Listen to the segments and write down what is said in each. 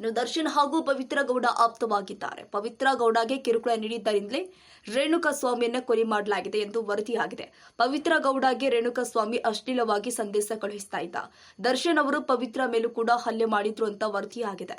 ಇನ್ನು ದರ್ಶನ್ ಹಾಗೂ ಪವಿತ್ರ ಗೌಡ ಆಪ್ತವಾಗಿದ್ದಾರೆ. ಪವಿತ್ರ ಗೌಡಗೆ ಕಿರುಕುಳ ನೀಡಿದ್ದರಿಂದಲೇ ರೇಣುಕಾ ಸ್ವಾಮಿಯನ್ನ ಕೊಲೆ ಮಾಡಲಾಗಿದೆ ಎಂದು ವರದಿಯಾಗಿದೆ. ಪವಿತ್ರ ಗೌಡಗೆ ರೇಣುಕಾ ಸ್ವಾಮಿ ಅಶ್ಲೀಲವಾಗಿ ಸಂದೇಶ ಕಳುಹಿಸ್ತಾ ಇದ್ದ. ದರ್ಶನ್ ಅವರು ಪವಿತ್ರ ಮೇಲೂ ಕೂಡ ಹಲ್ಲೆ ಮಾಡಿದ್ರು ಅಂತ ವರದಿಯಾಗಿದೆ.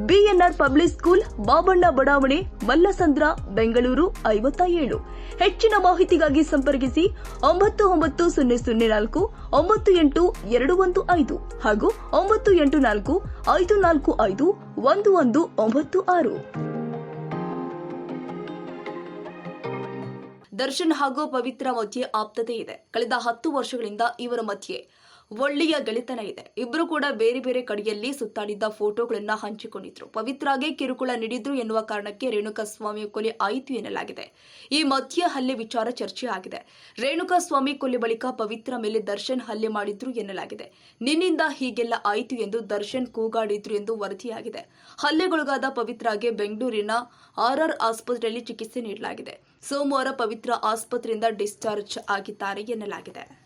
ಬಿಎನ್ಆರ್ ಪಬ್ಲಿಕ್ ಸ್ಕೂಲ್ ಬಾಬಣ್ಣ ಬಡಾವಣೆ, ಮಲ್ಲಸಂದ್ರ, ಬೆಂಗಳೂರು ಐವತ್ತ ಏಳು ಹೆಚ್ಚಿನ ಮಾಹಿತಿಗಾಗಿ ಸಂಪರ್ಕಿಸಿ ಒಂಬತ್ತು ಒಂಬತ್ತು ಸೊನ್ನೆ ಸೊನ್ನೆ ನಾಲ್ಕು, ಒಂಬತ್ತು ಎಂಟು ಎರಡು ಒಂದು ಐದು ಹಾಗೂ ಒಂಬತ್ತು ಎಂಟು ನಾಲ್ಕು, ಐದು ನಾಲ್ಕು ಐದು ಒಂದು ಒಂದು ಒಂಬತ್ತು ಆರು. ದರ್ಶನ್ ಹಾಗೂ ಪವಿತ್ರ ಮಧ್ಯೆ ಆಪ್ತತೆ ಇದೆ. ಕಳೆದ ಹತ್ತು ವರ್ಷಗಳಿಂದ ಇವರ ಮಧ್ಯೆ ಒಳ್ಳೆಯ ಗೆಳೆತನ ಇದೆ. ಇಬ್ಬರು ಕೂಡ ಬೇರೆ ಬೇರೆ ಕಡೆಯಲ್ಲಿ ಸುತ್ತಾಡಿದ್ದ ಫೋಟೋಗಳನ್ನ ಹಂಚಿಕೊಂಡಿದ್ರು. ಪವಿತ್ರಾಗೆ ಕಿರುಕುಳ ನೀಡಿದ್ರು ಎನ್ನುವ ಕಾರಣಕ್ಕೆ ರೇಣುಕಾ ಸ್ವಾಮಿ ಕೊಲೆ ಆಯಿತು ಎನ್ನಲಾಗಿದೆ. ಈ ಮಧ್ಯೆ ಹಲ್ಲೆ ವಿಚಾರ ಚರ್ಚೆ ಆಗಿದೆ. ರೇಣುಕಾ ಸ್ವಾಮಿ ಕೊಲೆ ಬಳಿಕ ಪವಿತ್ರ ಮೇಲೆ ದರ್ಶನ್ ಹಲ್ಲೆ ಮಾಡಿದ್ರು ಎನ್ನಲಾಗಿದೆ. ನಿನ್ನಿಂದ ಹೀಗೆಲ್ಲ ಆಯಿತು ಎಂದು ದರ್ಶನ್ ಕೂಗಾಡಿದ್ರು ಎಂದು ವರದಿಯಾಗಿದೆ. ಹಲ್ಲೆಗೊಳಗಾದ ಪವಿತ್ರಾಗೆ ಬೆಂಗಳೂರಿನ ಆರ್ಆರ್ ಆಸ್ಪತ್ರೆಯಲ್ಲಿ ಚಿಕಿತ್ಸೆ ನೀಡಲಾಗಿದೆ. ಸೋಮವಾರ ಪವಿತ್ರ ಆಸ್ಪತ್ರೆಯಿಂದ ಡಿಸ್ಚಾರ್ಜ್ ಆಗಿದ್ದಾರೆ ಎನ್ನಲಾಗಿದೆ.